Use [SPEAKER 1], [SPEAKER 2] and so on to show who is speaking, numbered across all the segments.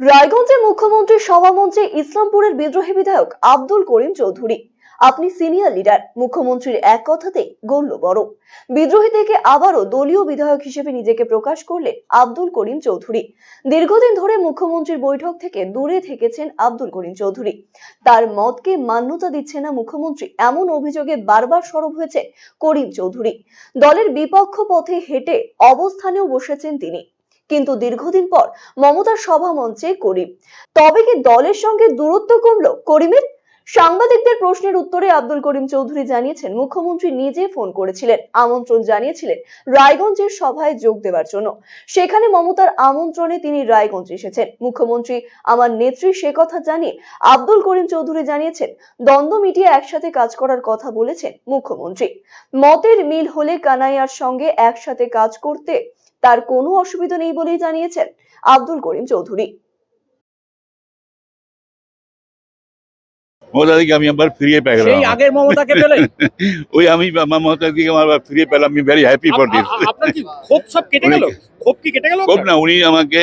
[SPEAKER 1] রায়গঞ্জে মুখ্যমন্ত্রীর সভামঞ্চে ইসলামপুরের বিদ্রোহী বিধায়ক আব্দুল করিম চৌধুরী। আপনি সিনিয়র লিডার, মুখ্যমন্ত্রীর এক কথাতে গল্য বড়। বিদ্রোহী থেকে আবারও দলীয় বিধায়ক হিসেবে নিজেকে প্রকাশ করলেন আব্দুল করিম চৌধুরী। দীর্ঘদিন ধরে মুখ্যমন্ত্রীর বৈঠক থেকে দূরে থেকেছেন আব্দুল করিম চৌধুরী। তার মতকে মান্যতা দিচ্ছে না মুখ্যমন্ত্রী, এমন অভিযোগে বারবার সরব হয়েছে করিম চৌধুরী। দলের বিপক্ষ পথে হেঁটে অবস্থানেও বসেছেন তিনি। কিন্তু দীর্ঘদিন পর মমতার সভা মঞ্চে করিম। তবে কি দলের সঙ্গে দূরত্ব কমলো করিমের? সাংবাদিকদের প্রশ্নের উত্তরে আব্দুল করিম চৌধুরী জানিয়েছেন, মুখ্যমন্ত্রী নিজে ফোন করেছিলেন, আমন্ত্রণ জানিয়েছিলেন রায়গঞ্জের সভায় যোগ দেওয়ার জন্য। সেখানে মমতার আমন্ত্রণে তিনি রায়গঞ্জ এসেছেন। মুখ্যমন্ত্রী আমার নেত্রী সে কথা জানিয়ে আব্দুল করিম চৌধুরী জানিয়েছেন, দ্বন্দ্ব মিটিয়ে একসাথে কাজ করার কথা বলেছেন মুখ্যমন্ত্রী। মতের মিল হলে কানাইয়ার সঙ্গে একসাথে কাজ করতে তার কোনো অসুবিধা নেই বলেই জানিয়েছেন আব্দুল করিম চৌধুরী।
[SPEAKER 2] মমতাদিকে আমি আবার ফিরিয়ে পেয়ে
[SPEAKER 3] সেই আগের মমতাকে পেলেন?
[SPEAKER 2] ওই আমি মমতাদিকে আমার ফিরিয়ে পেলাম। আমি ভেরি হ্যাপি ফর দিস
[SPEAKER 3] আ- আ- আপনার কি ক্ষোভ সব কেটে গেল? ক্ষোভ কি কেটে গেল
[SPEAKER 2] খুব না উনি আমাকে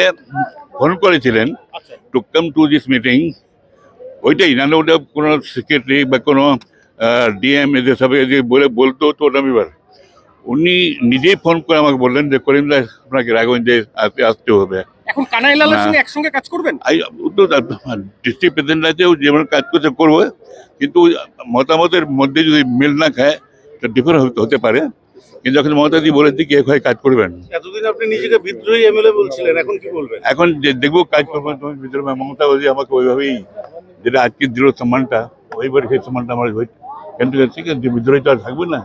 [SPEAKER 2] ফোন করেছিলেন।
[SPEAKER 3] আচ্ছা।
[SPEAKER 2] To come to this meeting ওইটাই ওটা কোনো সেক্রেটারি বা কোনো ডিএম এদের সব যে বলে বলতো তো ওটা আমি এবার উনি নিজেই ফোন করে আমাকে বললেন যে করিম দাস আপনাকে রাগঞ্জে আসতে আসতে হবে।
[SPEAKER 3] এখন কানাই লালের সঙ্গে একসঙ্গে কাজ করবেন?
[SPEAKER 2] ডিস্ট্রিক্ট প্রেসিডেন্ট আছে যেমন কাজ করছে করব কিন্তু মতামতের মধ্যে যদি মিল না খায় তো ডিফার হতে পারে। কিন্তু এখন মমতাদি বলেছে কি এক হয়ে কাজ করবেন।
[SPEAKER 4] এতদিন আপনি নিজেকে বিদ্রোহী এমএলএ বলছিলেন এখন কি বলবেন?
[SPEAKER 2] এখন যে দেখব কাজ করব তুমি ভিতরে মমতা বলছি আমাকে ওইভাবেই যেটা আজকে দৃঢ় সম্মানটা ওইবার সেই সম্মানটা আমার কেন ঠিক বিদ্রোহী তো আর থাকবে না।